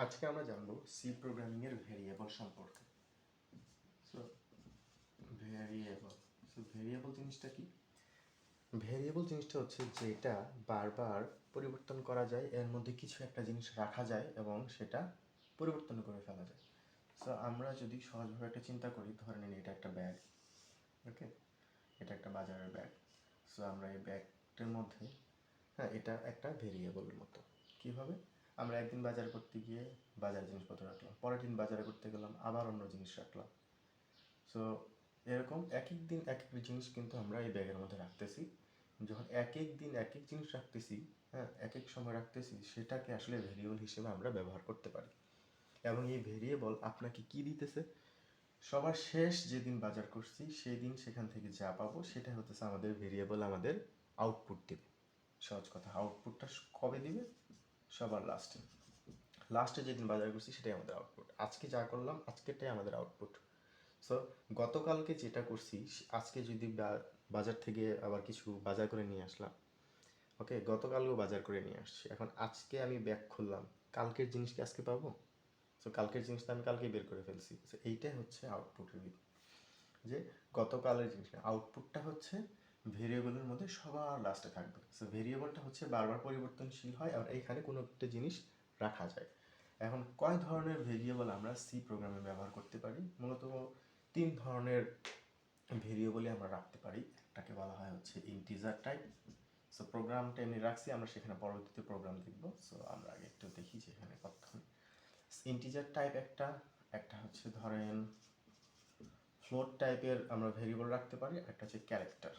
আজকে আমরা জানব সি প্রোগ্রামিং এর ভেরিয়েবল সম্পর্কে। সো ভেরিয়েবল সো ভেরিয়েবল জিনিসটা কি? ভেরিয়েবল জিনিসটা হচ্ছে যেটা বারবার পরিবর্তন করা যায়, এর মধ্যে কিছু একটা জিনিস রাখা যায় এবং সেটা পরিবর্তন করে ফেলা যায়। সো আমরা যদি সহজভাবে একটা চিন্তা করি, ধরে নিন এটা একটা ব্যাগ ওকে এটা একটা বাজারের ব্যাগ সো আমরা এই ব্যাগটার মধ্যে হ্যাঁ এটা একটা ভেরিয়েবলের মতো। কীভাবে? আমরা একদিন বাজার করতে গিয়ে বাজার জিনিসপত্র রাখলাম, পরের দিন বাজারে করতে গেলাম, আবার অন্য জিনিস রাখলাম। সো এরকম এক এক দিন এক এক জিনিস কিন্তু আমরা এই ব্যাগের মধ্যে রাখতেছি। যখন এক এক দিন এক এক জিনিস রাখতেছি হ্যাঁ এক এক সময় রাখতেছি, সেটাকে আসলে ভেরিয়েবল হিসেবে আমরা ব্যবহার করতে পারি। এবং এই ভেরিয়েবল আপনাকে কি দিতেছে? সবার শেষ যেদিন বাজার করছি সেই দিন সেখান থেকে যা পাবো সেটা হতেছে আমাদের ভেরিয়েবল আমাদের আউটপুট দিবে। সহজ কথা আউটপুটটা কবে দিবে? সবার লাস্টে লাস্টে যেদিন বাজার করছি, সেটাই আমাদের আউটপুট আজকে যা করলাম, আজকেরটাই আমাদের আউটপুট সো গতকালকে যেটা করছি আজকে যদি বাজার থেকে আবার কিছু বাজার করে নিয়ে আসলাম ওকে গতকালও বাজার করে নিয়ে আসছি। এখন আজকে আমি ব্যাগ খুললাম। কালকের জিনিস কি আজকে পাবো? সো কালকের জিনিসটা আমি কালকেই বের করে ফেলছি। সো এইটাই হচ্ছে আউটপুটের দিক যে গতকালের জিনিস আউটপুটটা হচ্ছে ভেরিয়েবলের মধ্যে সবার লাস্টে থাকবে। সো ভেরিয়েবলটা হচ্ছে বারবার পরিবর্তনশীল হয় আর এখানে কোনো একটা জিনিস রাখা যায়। এখন কয় ধরনের ভেরিয়েবল আমরা সি প্রোগ্রামে ব্যবহার করতে পারি? মূলত তিন ধরনের ভেরিয়েবলই আমরা রাখতে পারি। একটাকে বলা হয় হচ্ছে ইন্টিজার টাইপ সো প্রোগ্রামটা এমনি রাখছি, আমরা সেখানে পরবর্তীতে প্রোগ্রাম দেখব সো আমরা আগে একটু দেখি যে এখানে কত ইন্টিজার টাইপ একটা একটা হচ্ছে ধরেন ফ্লোট টাইপের আমরা ভেরিয়েবল রাখতে পারি একটা হচ্ছে ক্যারেক্টার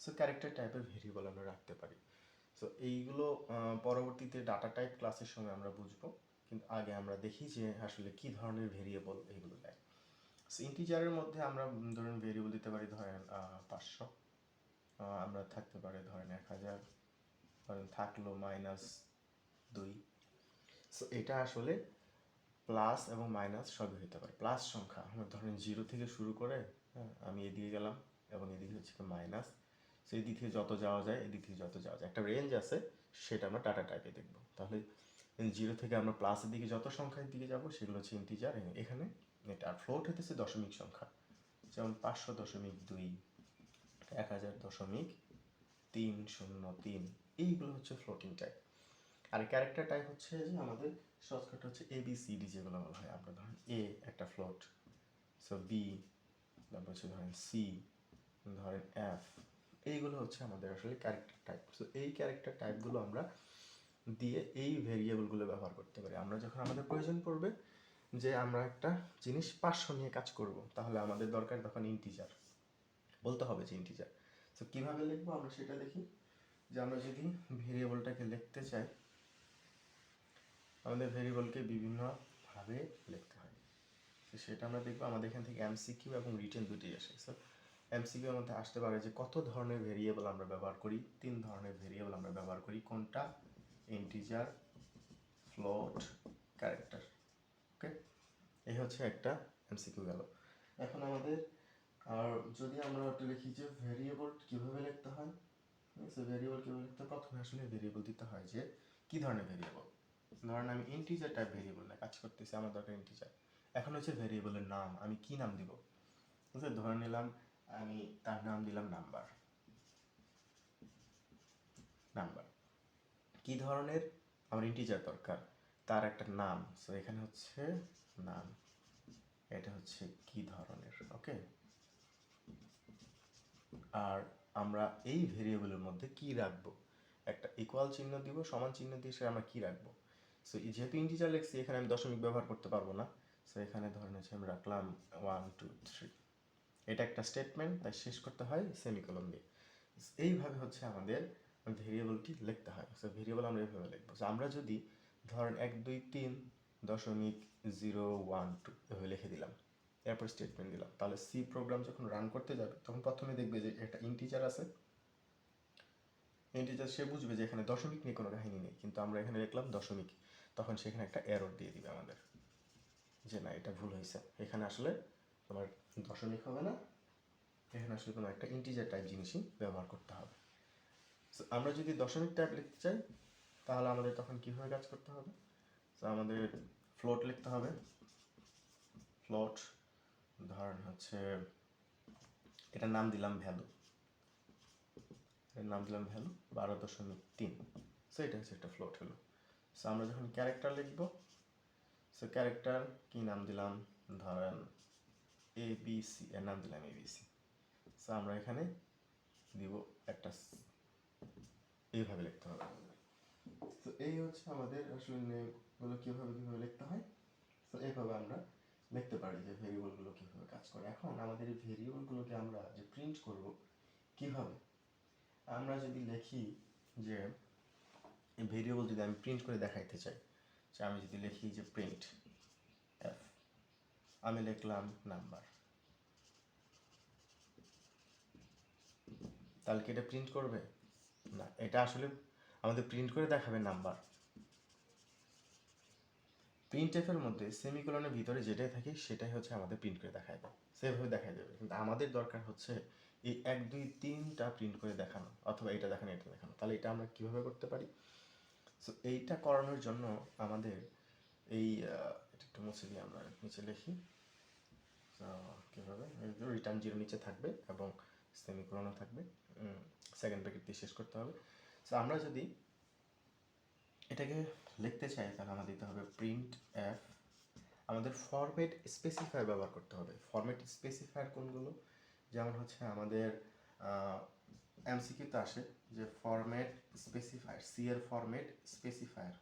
সো ক্যারেক্টার টাইপের ভেরিয়েবল আমরা রাখতে পারি। সো এইগুলো পরবর্তীতে ডাটা টাইপ ক্লাসের সময় আমরা বুঝব। কিন্তু আগে আমরা দেখি যে আসলে কি ধরনের ভেরিয়েবল এইগুলো দেয় সো ইন্টিজারের মধ্যে আমরা ধরেন ভেরিয়েবল দিতে পারি, ধরেন পাঁচশো। আমরা থাকতে পারে, ধরেন, এক হাজার। ধরেন, থাকল মাইনাস দুই। সো এটা আসলে প্লাস এবং মাইনাস সবই হতে পারে। প্লাস সংখ্যা, আমরা ধরেন জিরো থেকে শুরু করে হ্যাঁ আমি এদিকে গেলাম এবং এদিকে হচ্ছে মাইনাস সো এদিক থেকে যত যাওয়া যায় এদিক থেকে যত যাওয়া যায়। একটা রেঞ্জ আছে, সেটা আমরা টাটা টাইপে দেখব। তাহলে জিরো থেকে আমরা প্লাসের দিকে যত সংখ্যার দিকে যাব, সেগুলো হচ্ছে ইন্টিজার এখানে এটা আর ফ্লোট হতেছে দশমিক সংখ্যা। যেমন পাঁচশো দশমিক দুই, এক হাজার দশমিক তিন শূন্য তিন, এইগুলো হচ্ছে ফ্লোটিং টাইপ আর ক্যারেক্টার টাইপ হচ্ছে যে আমাদের শর্টকাট হচ্ছে এ বি সি ডি যেগুলো বলা হয়। আমরা ধরেন এ একটা ফ্লোট সো বি তারপর হচ্ছে ধরেন সি ধরেন এফ এইগুলো হচ্ছে আমাদের আসলে ক্যারেক্টার টাইপ সো এই ক্যারেক্টার টাইপগুলো আমরা দিয়ে এই ভেরিয়েবলগুলো ব্যবহার করতে পারি। আমরা যখন আমাদের প্রয়োজন পড়বে যে আমরা একটা জিনিস পাঁচশো নিয়ে কাজ করব, তাহলে আমাদের দরকার তখন ইন্টিজার বলতে হবে যে ইন্টিজার তো কীভাবে লিখব আমরা সেটা দেখি। যে আমরা যদি ভেরিয়েবলটাকে লিখতে চাই, আমাদের ভেরিয়েবলকে বিভিন্নভাবে লিখতে হয়। তো সেটা আমরা দেখব, আমাদের এখান থেকে এমসিকিউ এবং রিটেন দুটি আসে। এমসিকিউ এর মধ্যে আসতে পারে যে কত ধরনের ভেরিয়েবল আমরা ব্যবহার করি, তিন ধরনের ভেরিয়েবল আমরা ব্যবহার করি, কোনটা? ইন্টিজার ফ্লোট ক্যারেক্টার ওকে এই হচ্ছে একটা এমসিকিউ গেল এখন আমাদের, আর যদি আমরা একটু লিখি যে ভেরিয়েবল কীভাবে লিখতে হয় সো ভেরিয়েবল কীভাবে লিখতে হয়? প্রথমে আসলে ভেরিয়েবল দিতে হয় যে কি ধরনের ভেরিয়েবল ধরেন আমি ইন্টিজার টাইপ ভেরিয়েবল না কাজ করতেছি, আমার দরকার ইন্টিজার এখন হচ্ছে ভেরিয়েবলের নাম, আমি কি নাম দিব? ধরে নিলাম আমি তার নাম দিলাম নাম্বার। নাম্বার। কি ধরনের? আমার ইন্টিজার দরকার। তার একটা নাম। সো এখানে হচ্ছে নাম। এটা হচ্ছে কি ধরনের? ওকে আর আমরা এই ভেরিয়েবলের মধ্যে কি রাখব? একটা ইকুয়াল চিহ্ন দিব, সমান চিহ্ন দিয়ে সে আমরা কি রাখব? সো যেহেতু ইন্টিজার লিখছি, এখানে আমি দশমিক ব্যবহার করতে পারব না। সো এখানে ধরেন হচ্ছে আমি রাখলাম ওয়ান টু থ্রি এটা একটা স্টেটমেন্ট তাই শেষ করতে হয় সেমিকলন দিয়ে। এইভাবে হচ্ছে আমাদের ভেরিয়েবলটি লিখতে হয়। সো ভেরিয়েবল আমরা এইভাবে লিখব। So, আমরা যদি ধরেন এক দুই তিন দশমিক জিরো ওয়ান টু এভাবে লিখে দিলাম এরপর স্টেটমেন্ট দিলাম। তাহলে সি প্রোগ্রাম যখন রান করতে যাবে তখন প্রথমে দেখবে যে একটা ইন্টিজার আছে। ইন্টিজার সে বুঝবে যে এখানে দশমিক নিয়ে কোনো কাহিনী নেই কিন্তু আমরা এখানে লিখলাম দশমিক। তখন সেখানে একটা এরর দিয়ে দিবে আমাদের। যে না এটা ভুল হয়েছে। এখানে আসলে তোমার দশমিক হবে না? এখানে আসলে কোনো একটা ইন্টিজার টাইপ জিনিসই ব্যবহার করতে হবে। So, আমরা যদি দশমিক টাইপ লিখতে চাই তাহলে আমাদের তখন কীভাবে কাজ করতে হবে? তো আমাদের ফ্লোট লিখতে হবে। ফ্লোট ধরেন হচ্ছে এটার নাম দিলাম ভ্যালু এর নাম দিলাম ভ্যালু বারো দশমিক তিন। সো এটা হচ্ছে একটা ফ্লোট হলো। সো আমরা যখন ক্যারেক্টার লিখব সো ক্যারেক্টার কি নাম দিলাম? ধরেন এ বি সি এর নাম দিলাম এ বি সি সো আমরা এখানে দিব একটা এইভাবে লিখতে হবে। তো এই হচ্ছে আমাদের আসলে কীভাবে কীভাবে লিখতে হয়। তো এইভাবে আমরা লিখতে পারি যে ভেরিয়েবলগুলো কীভাবে কাজ করে। এখন আমাদের এই ভেরিয়েবলগুলোকে আমরা যে প্রিন্ট করব কীভাবে? আমরা যদি লিখি যে ভেরিয়েবল যদি আমি প্রিন্ট করে দেখাইতে চাই, যে আমি যদি লিখি যে প্রিন্ট আমি লিখলাম নাম্বার। তাহলে কি এটা প্রিন্ট করবে? না, এটা আসলে আমাদের প্রিন্ট করে দেখাবে নাম্বার। প্রিন্ট এফের মধ্যে সেমিকোলনের ভিতরে যেটাই থাকে সেটাই হচ্ছে আমাদের প্রিন্ট করে দেখায়। দেয় সেভাবে দেখাই দেবে কিন্তু আমাদের দরকার হচ্ছে এই এক, দুই, তিনটা প্রিন্ট করে দেখানো, অথবা এটা দেখানো এটা দেখানো। তাহলে এটা আমরা কীভাবে করতে পারি? সো এইটা করানোর জন্য আমাদের এই একটু মুছে দিয়ে আমরা নিচে লিখি। কীভাবে? রিটার্ন জিরো নিচে থাকবে এবং সেমিকোলনও থাকবে। সেকেন্ড ব্র্যাকেট দিয়ে শেষ করতে হবে। সো আমরা যদি এটাকে লিখতে চাই, তাহলে আমাদের দিতে হবে প্রিন্ট এফ আমাদের ফরম্যাট স্পেসিফায়ার ব্যবহার করতে হবে। ফরম্যাট স্পেসিফায়ার কোনগুলো? যেমন হচ্ছে আমাদের এমসিকিউতে আসে যে ফরম্যাট স্পেসিফায়ার সি এর ফরম্যাট স্পেসিফায়ার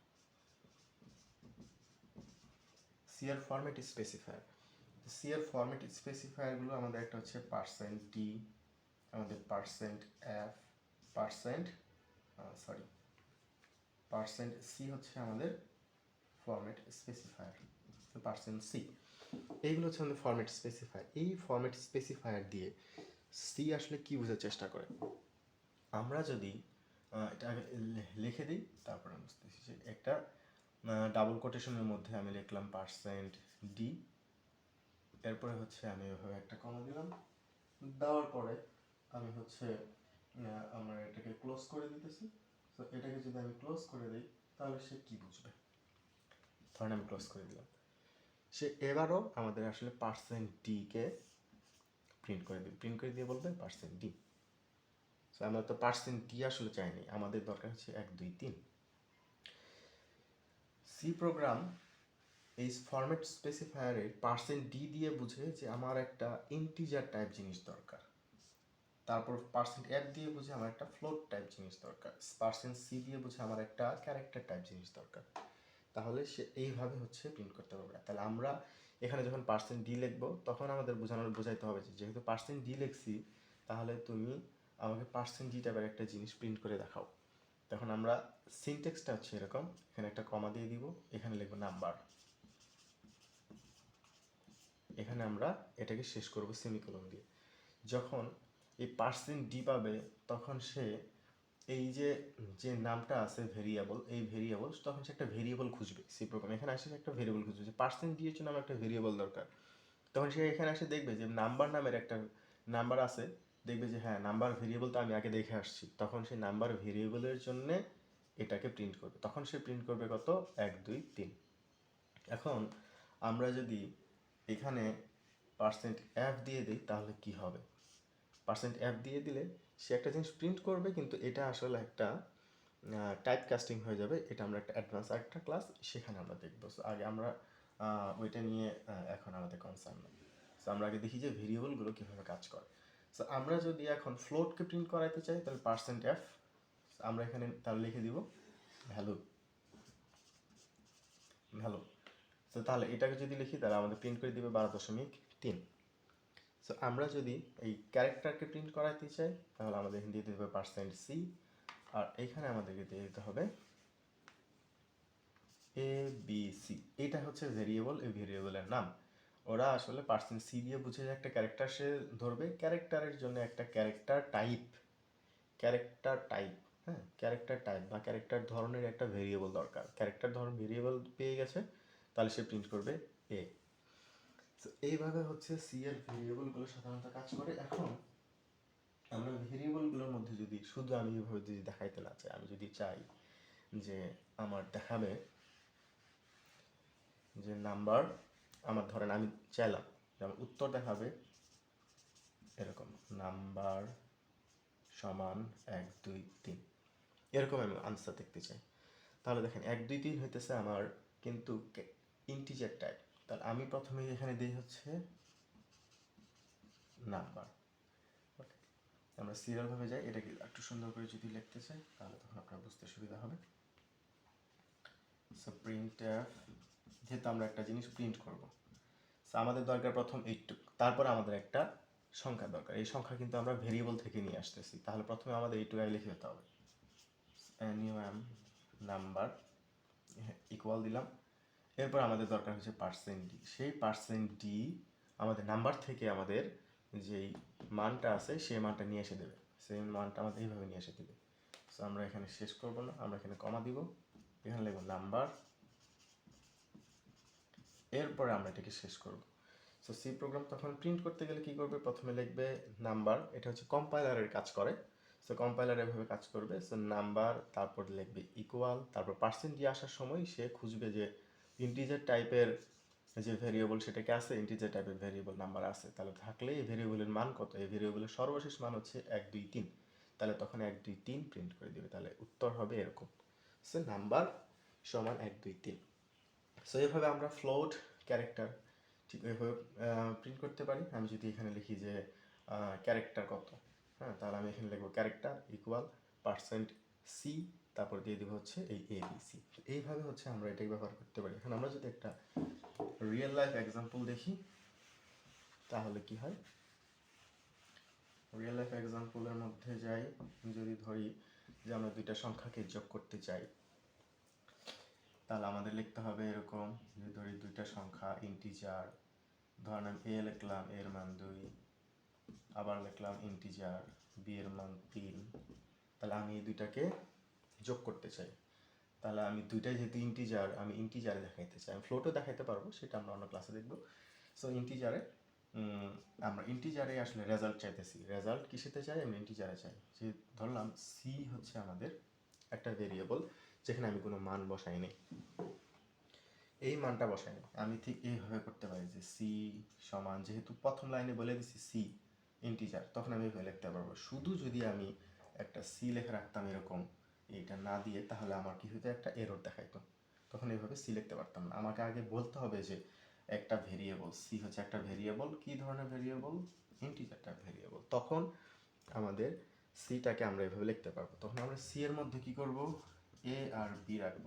সি এর ফরম্যাট স্পেসিফায়ার সি এর ফরম্যাট স্পেসিফায়ারগুলো আমাদের একটা হচ্ছে পার্সেন্ট ডি আমাদের percent F percent sorry percent C হচ্ছে আমাদের ফরম্যাট স্পেসিফায়ার পার্সেন্ট সি এইগুলো হচ্ছে আমাদের ফরম্যাট স্পেসিফায়ার এই ফরম্যাট স্পেসিফায়ার দিয়ে সি আসলে কি বোঝার চেষ্টা করে? আমরা যদি এটা লিখে দিই, তারপর বুঝতেছি যে একটা ডাবল কোটেশনের মধ্যে আমি লিখলাম পার্সেন্ট ডি এরপরে হচ্ছে আমি এভাবে একটা কমা দিলাম। দেওয়ার পরে আমি হচ্ছে আমার এটাকে ক্লোজ করে দিতেছি। তো এটাকে যদি আমি ক্লোজ করে দিই, তাহলে সে কি বুঝবে? ধরেন আমি ক্লোজ করে দিলাম। সে এবারও আমাদের আসলে পার্সেন্ট ডিকে প্রিন্ট করে দিবে। প্রিন্ট করে দিয়ে বলবে পার্সেন্ট ডি সো আমরা তো পার্সেন্ট ডি আসলে চাইনি। আমাদের দরকার হচ্ছে এক, দুই, তিন। সি প্রোগ্রাম এই ফরম্যাট স্পেসিফায়ারে পার্সেন্ট ডি দিয়ে বুঝে যে আমার একটা ইন্টিজার টাইপ জিনিস দরকার। তারপর পার্সেন্ট এফ দিয়ে বুঝে আমার একটা ফ্লোট টাইপ জিনিস দরকার। পার্সেন্ট সি দিয়ে বুঝে আমার একটা ক্যারেক্টার টাইপ জিনিস দরকার। তাহলে সে এইভাবে হচ্ছে প্রিন্ট করতে পারবে। তাহলে আমরা এখানে যখন পার্সেন্ট ডি লিখব, তখন আমাদের বোঝানোর, বোঝাইতে হবে যে যেহেতু পার্সেন্ট ডি লিখছি, তাহলে তুমি আমাকে পার্সেন্ট ডি টাইপের একটা জিনিস প্রিন্ট করে দেখাও। তখন আমরা সিনটেক্সটা হচ্ছে এরকম। এখানে একটা কমা দিয়ে দিব, এখানে লিখব নাম্বার এখানে আমরা এটাকে শেষ করব সেমিকোলন দিয়ে। যখন এই পার্সেন্ট ডি পাবে, তখন সে এই যে যে নামটা আছে ভেরিয়েবল এই ভেরিয়েবল তখন সে একটা ভেরিয়েবল খুঁজবে সি প্রোগ্রাম এখানে আসে একটা ভেরিয়েবল খুঁজবে, যে পার্সেন্ট ডি জন্য আমার একটা ভেরিয়েবল দরকার। তখন সে এখানে এসে দেখবে যে নাম্বার নামের একটা নাম্বার আছে দেখবে যে হ্যাঁ নাম্বার তো আমি আগে দেখে আসছি। তখন সেই নাম্বার ভেরিয়েবলের জন্য এটাকে প্রিন্ট করবে। তখন সে প্রিন্ট করবে কত? এক, দুই, তিন। এখন আমরা যদি এখানে পার্সেন্ট এফ দিয়ে দিই, তাহলে কি হবে? পার্সেন্ট এফ দিয়ে দিলে সে একটা জিনিস প্রিন্ট করবে, কিন্তু এটা আসলে একটা টাইপ কাস্টিং হয়ে যাবে। এটা আমরা একটা অ্যাডভান্স একটা ক্লাস সেখানে আমরা দেখব। আগে আমরা ওইটা নিয়ে এখন আমাদের কনসার্ন নেই সো আমরা আগে দেখি যে ভেরিয়েবলগুলো কীভাবে কাজ করে। সো আমরা যদি এখন ফ্লোটকে প্রিন্ট করাইতে চাই, তাহলে পার্সেন্ট এফ আমরা এখানে তাহলে লিখে দিব ভ্যালু ভ্যালু তো তাহলে এটাকে যদি লিখি, তাহলে আমাদের প্রিন্ট করে দিবে বারো দশমিক তিন। সো আমরা যদি এই ক্যারেক্টারকে প্রিন্ট করাইতে চাই, তাহলে আমাদের এখানে দিতে হবে পার্সেন্ট সি আর এখানে আমাদেরকে দিয়ে দিতে হবে এ বি সি এটা হচ্ছে ভেরিয়েবল এই ভেরিয়েবলের নাম। ওরা আসলে পার্সেন্ট সি দিয়ে বুঝে যে একটা ক্যারেক্টার সে ধরবে। ক্যারেক্টারের জন্য একটা ক্যারেক্টার টাইপ ক্যারেক্টার টাইপ হ্যাঁ? ক্যারেক্টার টাইপ বা ক্যারেক্টার ধরনের একটা ভেরিয়েবল দরকার। ক্যারেক্টার ধরন ভেরিয়েবল পেয়ে গেছে, তাহলে সে প্রিন্ট করবে এ তো এইভাবে হচ্ছে সি এর ভেরিয়েবলগুলো সাধারণত কাজ করে। এখন আমরা ভেরিয়েবলগুলোর মধ্যে যদি, শুধু আমি এভাবে যদি দেখাইতে না চাই, আমি যদি চাই যে আমার দেখাবে যে নাম্বার আমার ধরেন আমি চাইলাম যে আমার উত্তর দেখাবে এরকম, নাম্বার সমান এক, দুই, তিন। এরকম আমি আনসার দেখতে চাই। তাহলে দেখেন, এক, দুই, তিন হইতেছে আমার কিন্তু ইন্টিজার টাইপ তাহলে আমি প্রথমে এখানে দিই হচ্ছে নাম্বার। আমরা সিরিয়াল ভাবে যাই, এটাকে একটু সুন্দর করে যদি লিখতে চাই, তাহলে তখন আপনার বুঝতে সুবিধা হবে। সো প্রিন্ট যেহেতু আমরা একটা জিনিস প্রিন্ট করব। সো আমাদের দরকার প্রথম এইটুক। তারপরে আমাদের একটা সংখ্যা দরকার। এই সংখ্যা কিন্তু আমরা ভেরিয়েবল থেকে নিয়ে আসতেছি। তাহলে প্রথমে আমাদের এইটুকু লিখে দিতে হবে। এম নাম্বার ইকুয়াল দিলাম। এরপর আমাদের দরকার হচ্ছে পার্সেন্ট ডি সেই পার্সেন্ট আমাদের নাম্বার থেকে আমাদের যেই মানটা আছে, সেই মানটা নিয়ে এসে দেবে। সেই মানটা আমাদের এইভাবে নিয়ে এসে দেবে। সো আমরা এখানে শেষ করব না। আমরা এখানে কমা দিব। এখানে লিখব নাম্বার এরপরে আমরা এটাকে শেষ করব। সো সি প্রোগ্রাম তখন প্রিন্ট করতে গেলে কি করবে? প্রথমে লিখবে নাম্বার এটা হচ্ছে কম্পাইলারের কাজ করে। সো কম্পাইলার এভাবে কাজ করবে। সো নাম্বার তারপর লিখবে ইকুয়াল তারপর পার্সেন্ট দিয়ে আসার সময় সে খুঁজবে যে ইন্টিজার টাইপের যে ভেরিয়েবল সেটাকে আছে ইন্টিজার টাইপের ভেরিয়েবল নাম্বার আছে। তাহলে থাকলে এই ভেরিয়েবলের মান কত? এই ভেরিয়েবলের সর্বশেষ মান হচ্ছে এক, দুই, তিন। তাহলে তখন এক, দুই, তিন প্রিন্ট করে দিবে। তাহলে উত্তর হবে এরকম। সো নাম্বার সমান এক, দুই, তিন। সো এভাবে আমরা ফ্লোট ক্যারেক্টার ঠিক এভাবে প্রিন্ট করতে পারি। আমি যদি এখানে লিখি যে ক্যারেক্টার কত হ্যাঁ তাহলে আমি এখানে লিখব ক্যারেক্টার ইকুয়াল পার্সেন্ট সি তারপর দিয়ে দেবো হচ্ছে এই এ বি সি এইভাবে হচ্ছে আমরা এটাকে ব্যবহার করতে পারি। এখন আমরা যদি একটা রিয়েল লাইফ এক্সাম্পল দেখি, তাহলে কি হয়? রিয়েল লাইফ এক্সাম্পলের মধ্যে যাই, যদি ধরি যে আমরা দুইটা সংখ্যাকে যোগ করতে চাই তাহলে আমাদের লিখতে হবে এরকম যে ধরি দুইটা সংখ্যা ইন্টিজার ধরেন আমি এ লিখলাম এর মান দুই, আবার লিখলাম ইন্টিজার বি এর মান তিন, তাহলে আমি এই দুইটাকে যোগ করতে চাই। তাহলে আমি দুইটাই যেহেতু ইন্টিজার আমি ইন্টিজারে দেখাইতে চাই। আমি ফ্লোটও দেখাইতে পারব, সেটা আমরা অন্য ক্লাসে দেখব। সো ইন্টিজারে আমরা ইন্টিজারে আসলে রেজাল্ট চাইতেছি। রেজাল্ট কিসেতে চাই? আমি ইন্টিজারে চাই। যে ধরলাম সি হচ্ছে আমাদের একটা ভেরিয়েবল যেখানে আমি কোনো মান বসাই নেই। এই মানটা বসাই নেই। আমি ঠিক এইভাবে করতে পারি যে সি সমান, যেহেতু প্রথম লাইনে বলে দিছি সি ইন্টিজার তখন আমি এভাবে লিখতে পারব। শুধু যদি আমি একটা সি লেখা রাখতাম এরকম এটা না দিয়ে, তাহলে আমার কি হতো একটা এরর দেখাইতো। তখন এইভাবে সি লিখতে পারতাম না। আমাকে আগে বলতে হবে যে একটা ভেরিয়েবল সি হচ্ছে একটা ভেরিয়েবল কি ধরনের ভেরিয়েবল ইন্টিজারটা ভেরিয়েবল তখন আমাদের সিটাকে আমরা এভাবে লিখতে পারব। তখন আমরা সি এর মধ্যে কি করব? এ আর বি রাখব।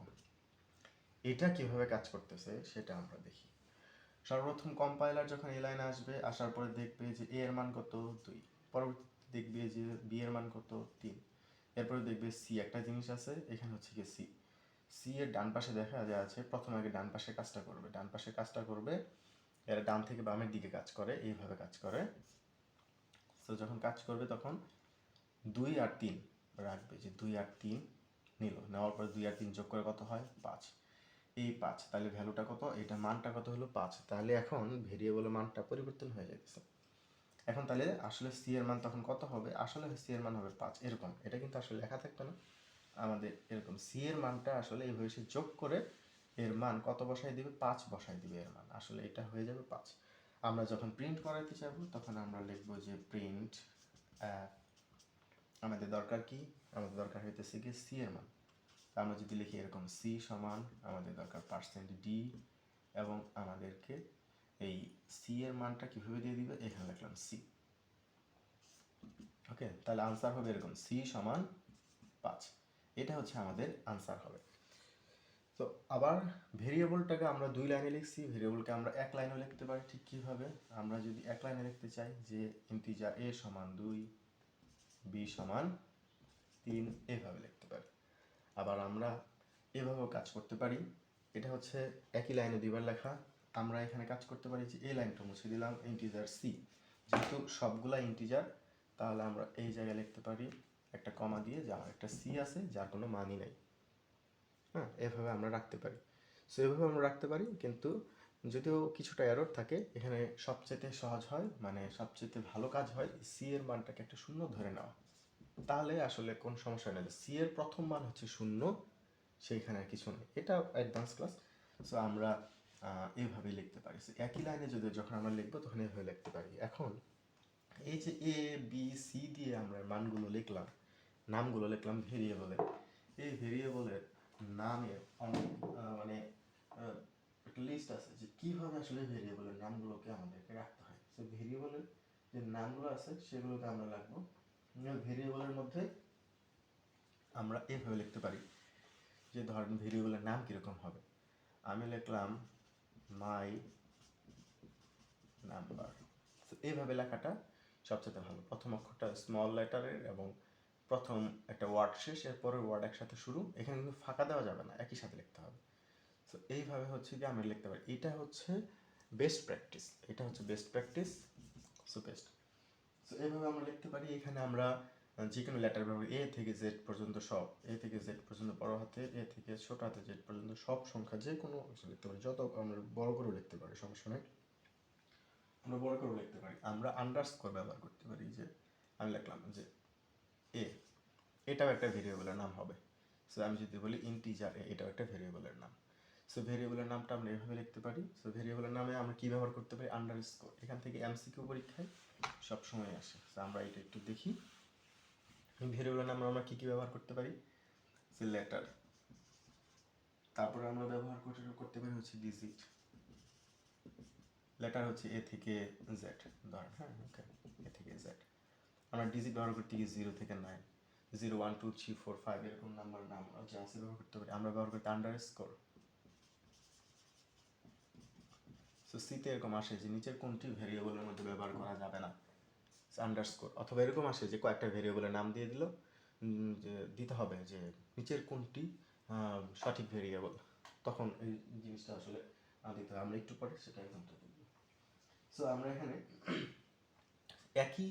এটা কীভাবে কাজ করতেছে সেটা আমরা দেখি। সর্বপ্রথম কম্পাইলার যখন এই লাইনে আসবে, আসার পরে দেখবে যে এ এর মান কত? দুই। পরবর্তীতে দেখবে যে বি এর মান কত? তিন। এরপরে দেখবে সি একটা জিনিস আছে, এখানে হচ্ছে কি সি সি এর ডান পাশে দেখা যায় আছে, প্রথমে আগে ডান পাশে কাজটা করবে। ডান পাশে কাজটা করবে, এরা ডান থেকে বামের দিকে কাজ করে, এইভাবে কাজ করে। তো যখন কাজ করবে তখন দুই আর তিন রাখবে, যে দুই আর তিন নিল। নেওয়ার পরে দুই আর তিন যোগ করে কত হয়? পাঁচ। এই পাঁচ। তাহলে ভ্যালুটা কত? এটা মানটা কত হলো? পাঁচ। তাহলে এখন ভেরিয়েবলের মানটা পরিবর্তন হয়ে যাচ্ছে এখন তাহলে আসলে সি এর মান তখন কত হবে? আসলে সি এর মান হবে পাঁচ। এরকম। এটা কিন্তু আসলে লেখা থাকতো না। আমাদের এরকম সি এর মানটা আসলে এইভাবে সে যোগ করে এর মান কত বসাই দিবে? পাঁচ বসাই দিবে এর মান। আসলে এটা হয়ে যাবে পাঁচ। আমরা যখন প্রিন্ট করাতে যাব, তখন আমরা লিখব যে প্রিন্ট আমাদের দরকার কি? আমাদের দরকার হইতেছে কি সি এর মান। আমরা যদি লিখি এরকম সি সমান আমাদের দরকার পার্সেন্ট ডি এবং আমাদেরকে এই সি এর মানটা কীভাবে দিয়ে দিবে? এখানে লিখলাম সি ওকে তাহলে আনসার হবে এরকম সি সমান পাঁচ। এটা হচ্ছে আমাদের আনসার হবে। তো আবার ভেরিয়েবলটাকে আমরা দুই লাইনে লিখছি ভেরিয়েবলকে আমরা এক লাইনে লিখতে পারি, ঠিক কীভাবে? আমরা যদি এক লাইনে লিখতে চাই যে ইন্টিজার এ সমান দুই বি সমান তিন এভাবে লিখতে পারি। আবার আমরা এভাবেও কাজ করতে পারি। এটা হচ্ছে একই লাইনে দুইবার লেখা। আমরা এখানে কাজ করতে পারি যে এই লাইনটা মুছে দিলাম ইন্টিজার সি যেহেতু সবগুলা ইন্টিজার তাহলে আমরা এই জায়গায় লিখতে পারি একটা কমা দিয়ে যে একটা সি আছে, যার কোনো মানই নাই। হ্যাঁ এভাবে আমরা রাখতে পারি। সো এভাবে আমরা রাখতে পারি, কিন্তু যদিও কিছুটা এরর থাকে, এখানে সবচেয়ে সহজ হয় মানে সবচেয়ে ভালো কাজ হয় সি এর মানটাকে একটা শূন্য ধরে নেওয়া। তাহলে আসলে কোন সমস্যা নেই। সি এর প্রথম মান হচ্ছে শূন্য, সেইখানে আর কিছু নেই। এটা অ্যাডভান্স ক্লাস সো আমরা এইভাবেই লিখতে পারি। একই লাইনে যদি যখন আমরা লিখব, তখন এইভাবে লিখতে পারি। এখন, এই যে এ বি সি দিয়ে আমরা মানগুলো লিখলাম, নামগুলো লিখলাম ভেরিয়েবলের এই ভেরিয়েবলের নামে অনেক মানে একটা লিস্ট আছে যে কীভাবে আসলে ভেরিয়েবলের নামগুলোকে আমাদেরকে রাখতে হয়। সো ভেরিয়েবলের যে নামগুলো আছে, সেগুলোকে আমরা রাখব। ভেরিয়েবলের মধ্যে আমরা এভাবে লিখতে পারি যে ধরেন ভেরিয়েবলের নাম কীরকম হবে। আমি লিখলাম মাই নাম্বার এইভাবে লেখাটা সবচেয়ে ভালো। প্রথম অক্ষরটা স্মল লেটারের এবং প্রথম একটা ওয়ার্ড শেষ এর পরের ওয়ার্ড একসাথে শুরু। এখানে কিন্তু ফাঁকা দেওয়া যাবে না, একই সাথে লিখতে হবে। সো এইভাবে হচ্ছে যে আমরা লিখতে পারি। এটা হচ্ছে বেস্ট প্র্যাকটিস এটা হচ্ছে best practice so best so এইভাবে আমরা লিখতে পারি, এখানে আমরা যে কোনো লেটার ব্যবহার এ থেকে জেড পর্যন্ত সব এ থেকে জেড পর্যন্ত বড় হাতে এ থেকে ছোট হাতে জেড পর্যন্ত সব সংখ্যা যে কোনো লিখতে পারি, যত আমরা বড় করে লিখতে পারি, সমস্যা নেই। আমরা বড় করে লিখতে পারি, আমরা আন্ডারস্কোর ব্যবহার করতে পারি যে আমি লিখলাম যে এ এটাও একটা ভেরিয়েবলের নাম হবে। সো আমি যদি বলি ইন্টিজার এ এটাও একটা ভেরিয়েবলের নাম। সো ভেরিয়েবলের নামটা আমরা এভাবে লিখতে পারি। সো ভেরিয়েবলের নামে আমরা কি ব্যবহার করতে পারি? আন্ডারস্কোর এখান থেকে এমসিকিউ পরীক্ষায় সব সময় আসে। সো আমরা এটা একটু দেখি। ভেরিয়েবলের নামে আমরা কি কি ব্যবহার করতে পারি? সে লেটার তারপরে আমরা ব্যবহার করতে করতে পারি হচ্ছে ডিজিট লেটার হচ্ছে এ থেকে জেড ধরেন হ্যাঁ ওকে এ থেকে জেড আমরা ডিজিট ব্যবহার করতে গিয়ে জিরো থেকে nine zero one two three four five এরকম নাম্বার নাম যে আছে ব্যবহার করতে পারি। আমরা ব্যবহার করতে আন্ডার স্কোর সো সিতে এরকম আসে যে নিচের কোনটি ভেরিয়েবলের মধ্যে ব্যবহার করা যাবে না। আন্ডারস্কোর। অথবা এরকম আসে যে কয়েকটা ভেরিয়েবলের নাম দিয়ে দিল দিতে হবে যে নিচের কোনটি সঠিক ভেরিয়েবল। তখন এই জিনিসটা আসলে দিতে হবে। আমরা একটু পরে সেটা এখানটা দেখব। সো আমরা এখানে একই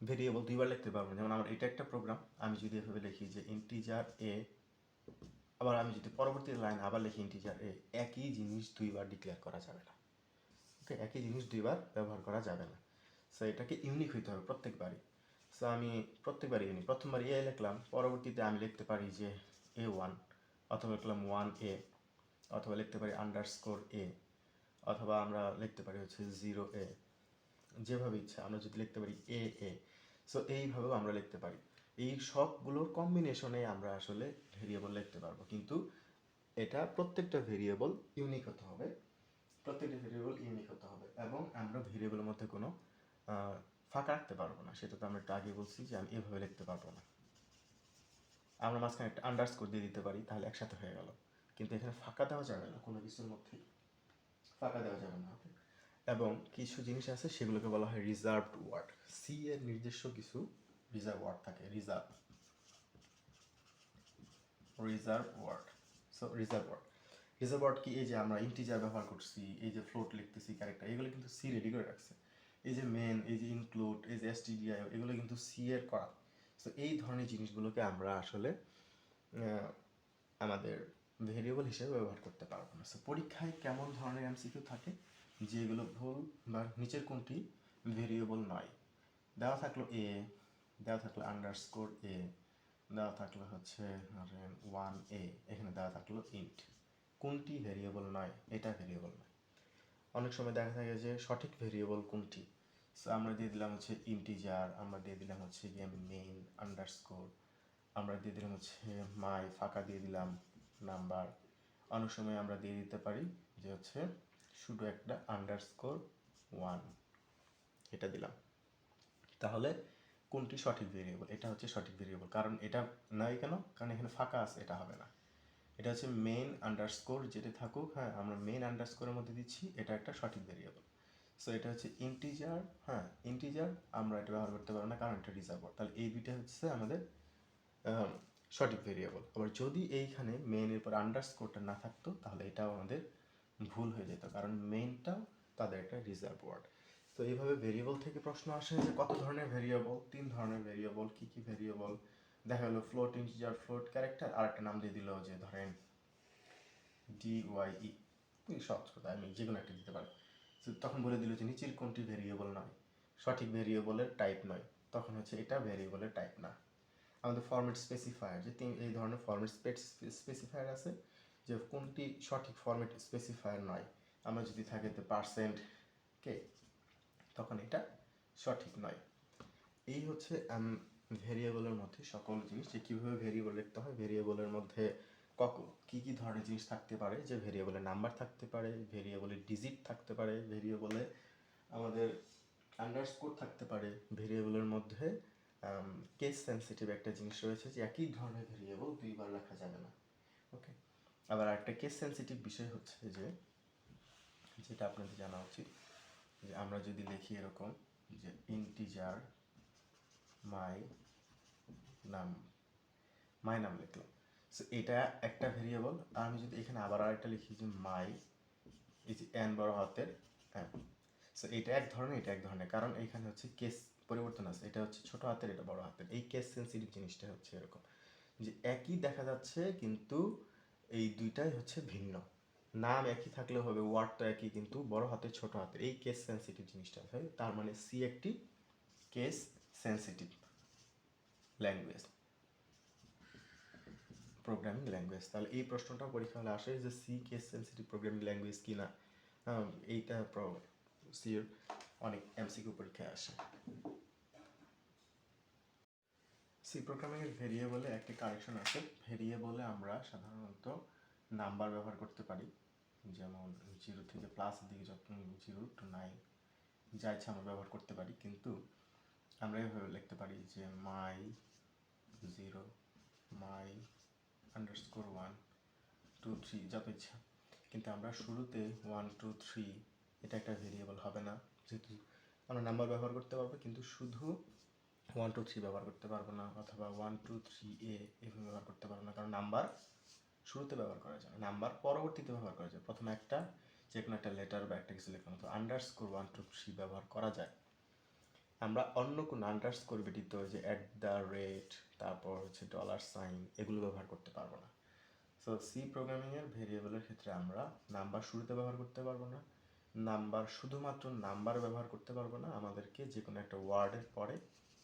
ভেরিয়েবল দুইবার লিখতে পারব। যেমন আমার এটা একটা প্রোগ্রাম আমি যদি এভাবে লিখি যে ইন্টিজার এ আবার আমি যদি পরবর্তী লাইন আবার লিখি ইন্টিজার এ একই জিনিস দুইবার ডিক্লেয়ার করা যাবে না। ওকে একই জিনিস দুইবার ব্যবহার করা যাবে না। সো এটাকে ইউনিক হইতে হবে প্রত্যেকবারই। সো আমি প্রত্যেকবার ইউনিক প্রথমবার এ লিখলাম, পরবর্তীতে আমি লিখতে পারি যে এ ওয়ান অথবা লিখলাম ওয়ান এ অথবা লিখতে পারি আন্ডারস্কোর এ অথবা আমরা লিখতে পারি হচ্ছে জিরো এ যেভাবে ইচ্ছা, আমরা যদি লিখতে পারি এ এ সো এইভাবেও আমরা লিখতে পারি। এই সবগুলোর কম্বিনেশনে আমরা আসলে ভেরিয়েবল লিখতে পারব। কিন্তু এটা প্রত্যেকটা ভেরিয়েবল ইউনিক হতে হবে। প্রত্যেকটা ভেরিয়েবল ইউনিক হতে হবে এবং আমরা ভেরিয়েবলের মধ্যে কোনো ফাঁকা রাখতে পারব না। সেটা তো আমরা একটু আগে বলছি যে আমি এভাবে লিখতে পারব না। আমরা মাঝখানে একটা আন্ডারস্কোর দিয়ে দিতে পারি, তাহলে একসাথে হয়ে গেল। কিন্তু এখানে ফাঁকা দেওয়া যাবে না কোনো কিছুর মধ্যেই ফাঁকা দেওয়া যাবে না এবং কিছু জিনিস আছে, সেগুলোকে বলা হয় রিজার্ভড ওয়ার্ড সি এর নিজস্ব কিছু রিজার্ভ ওয়ার্ড থাকে reserve reserve word so reserve word word কি, এই যে আমরা ইন্টিজার ব্যবহার করছি, এই যে ফ্লোট লিখতেছি ক্যারেক্টার এগুলো কিন্তু সি রেডি করে রাখছে। এই যে মেন এই যে ইনক্লুড এই যে এসটিডিআই এগুলো কিন্তু সি এর করা। সো এই ধরনের জিনিসগুলোকে আমরা আসলে আমাদের ভেরিয়েবল হিসেবে ব্যবহার করতে পারব না। সো পরীক্ষায় কেমন ধরনের এমসিকিউ থাকে, যেগুলো ভুল বা নিচের কোনটি ভেরিয়েবল নয়। দেওয়া থাকল এ দেওয়া থাকল আন্ডারস্কোর এ দেওয়া থাকল হচ্ছে ওয়ান এ এখানে দেওয়া থাকল ইন্ট কোনটি ভেরিয়েবল নয়, এটা ভেরিয়েবল নয়। অনেক সময় দেখা থাকে যে সঠিক ভেরিয়েবল কোনটি? সো আমরা দিয়ে দিলাম হচ্ছে ইন্টিজার আমরা দিয়ে দিলাম হচ্ছে গিয়ে মেইন আন্ডারস্কোর আমরা দিয়ে দিলাম হচ্ছে মাই ফাঁকা দিয়ে দিলাম নাম্বার অনেক সময় আমরা দিয়ে দিতে পারি যে হচ্ছে শুধু একটা আন্ডারস্কোর ওয়ান এটা দিলাম। তাহলে কোনটি সঠিক ভেরিয়েবল এটা হচ্ছে সঠিক ভেরিয়েবল কারণ এটা নাই কেন? কারণ এখানে ফাঁকা আছে, এটা হবে না। এটা হচ্ছে মেইন আন্ডারস্কোর যেটা থাকুক হ্যাঁ আমরা মেইন আন্ডারস্কোরের মধ্যে দিচ্ছি, এটা একটা সঠিক ভেরিয়েবল সো এটা হচ্ছে ইন্টিজার হ্যাঁ ইন্টিজার আমরা এটা ব্যবহার করতে পারব না, কারণ এটা রিজার্ভ তাহলে এই দুইটা হচ্ছে আমাদের সঠিক ভেরিয়েবল আবার যদি এইখানে মেইনের পর আন্ডারস্কোরটা না থাকতো, তাহলে এটাও আমাদের ভুল হয়ে যেত, কারণ মেইনটাও তাদের একটা রিজার্ভ ওয়ার্ড তো এইভাবে ভেরিয়েবল থেকে প্রশ্ন আসে যে কত ধরনের ভেরিয়েবল তিন ধরনের ভেরিয়েবল কি কি ভেরিয়েবল দেখা গেলো ফ্লোট ইন্টিজার ফ্লোট ক্যারেক্টার আর একটা নাম দিয়ে দিল যে ধরেন ডি ওয়াই ই সহজ কথা, আমি যে কোনো একটা দিতে পারি। তখন বলে দিল যে নিচের কোনটি ভেরিয়েবল নয়, সঠিক ভেরিয়েবলের টাইপ নয়, তখন হচ্ছে এটা ভেরিয়েবলের টাইপ না। আমাদের ফরম্যাট স্পেসিফায়ার যে তিন, এই ধরনের ফরম্যাট স্পেসিফায়ার আছে, যে কোনটি সঠিক ফরম্যাট স্পেসিফায়ার নয়, আমরা যদি থাকে তো পার্সেন্ট কে তখন এটা সঠিক নয়। এই হচ্ছে ভেরিয়েবলের মধ্যে সকল জিনিস যে কীভাবে ভেরিয়েবল লিখতে হয় ভেরিয়েবলের মধ্যে কক, কী কী ধরনের জিনিস থাকতে পারে? যে ভেরিয়েবলের নাম্বার থাকতে পারে ভেরিয়েবলের ডিজিট থাকতে পারে ভেরিয়েবলে আমাদের আন্ডারস্কোর থাকতে পারে ভেরিয়েবলের মধ্যে কেস সেন্সিটিভ একটা জিনিস রয়েছে যে একই ধরনের ভেরিয়েবল দুইবার লেখা যাবে না। ওকে আবার একটা কেস সেন্সিটিভ বিষয় হচ্ছে যে, যেটা আপনাদের জানা উচিত যে আমরা যদি লিখি এরকম যে ইন্টিজার মাই নাম মাই নাম লিখলাম। সো এটা একটা ভেরিয়েবল আর আমি যদি এখানে আবার আরেকটা লিখি যে মাই যে এন বড় হাতের হ্যাঁ সো এটা এক ধরনের, এটা এক ধরনের, কারণ এখানে হচ্ছে কেস পরিবর্তন আছে। এটা হচ্ছে ছোট হাতের, এটা বড় হাতের। এই কেস সেন্সিটিভ জিনিসটা হচ্ছে এরকম। যে একই দেখা যাচ্ছে, কিন্তু এই দুইটাই হচ্ছে ভিন্ন। নাম একই থাকলেও হবে ওয়ার্ড তো একই, কিন্তু বড় হাতের, ছোট হাতের। এই কেস সেন্সিটিভ জিনিসটা হয় তার মানে সি একটি case sensitive language programming language তাহলে এই প্রশ্নটা পরীক্ষা হলে আসে যে সি কে সেন্সিটিভ প্রোগ্রামিং ল্যাঙ্গুয়েজ কি না এইটা সির অনেক এমসিকিউ পরীক্ষায় আসে। সি প্রোগ্রামিং প্রোগ্রামিংয়ের ভেরিয়েবলে একটি কারেকশন আছে ভেরিয়েবলে আমরা সাধারণত নাম্বার ব্যবহার করতে পারি। যেমন জিরো থেকে প্লাসের দিকে যখন জিরো টু নাইন যা ইচ্ছা আমরা ব্যবহার করতে পারি। কিন্তু আমরা এভাবে লিখতে পারি যে my zero my underscore one two three যত ইচ্ছা কিন্তু আমরা শুরুতে ওয়ান টু থ্রি এটা একটা ভেরিয়েবল হবে না। যেহেতু আমরা নাম্বার ব্যবহার করতে পারব, কিন্তু শুধু ওয়ান টু থ্রি ব্যবহার করতে পারব না, অথবা ওয়ান টু থ্রি এ এভাবে ব্যবহার করতে পারব না। কারণ নাম্বার শুরুতে ব্যবহার করা যায় নাম্বার পরবর্তীতে ব্যবহার করা যায়। প্রথমে একটা যে কোনো একটা লেটার বা একটা কিছু লেখানো তো আন্ডারস্কোর ওয়ান টু থ্রি ব্যবহার করা যায়। আমরা অন্য কোনো আন্ডারস্কোর ব্যতীত যে অ্যাট দ্য রেট তারপর হচ্ছে ডলার সাইন এগুলো ব্যবহার করতে পারব না। সো সি প্রোগ্রামিংয়ের ভেরিয়েবলের ক্ষেত্রে আমরা নাম্বার শুরুতে ব্যবহার করতে পারব না নাম্বার শুধুমাত্র নাম্বার ব্যবহার করতে পারব না, আমাদেরকে যে কোনো একটা ওয়ার্ডের পরে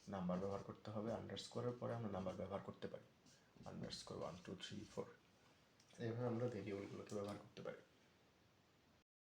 নাম্বার ব্যবহার করতে হবে আন্ডারস্কোরের পরে আমরা নাম্বার ব্যবহার করতে পারি। Underscore one two three four এইভাবে আমরা ভেরিয়েবলগুলোকে ব্যবহার করতে পারি।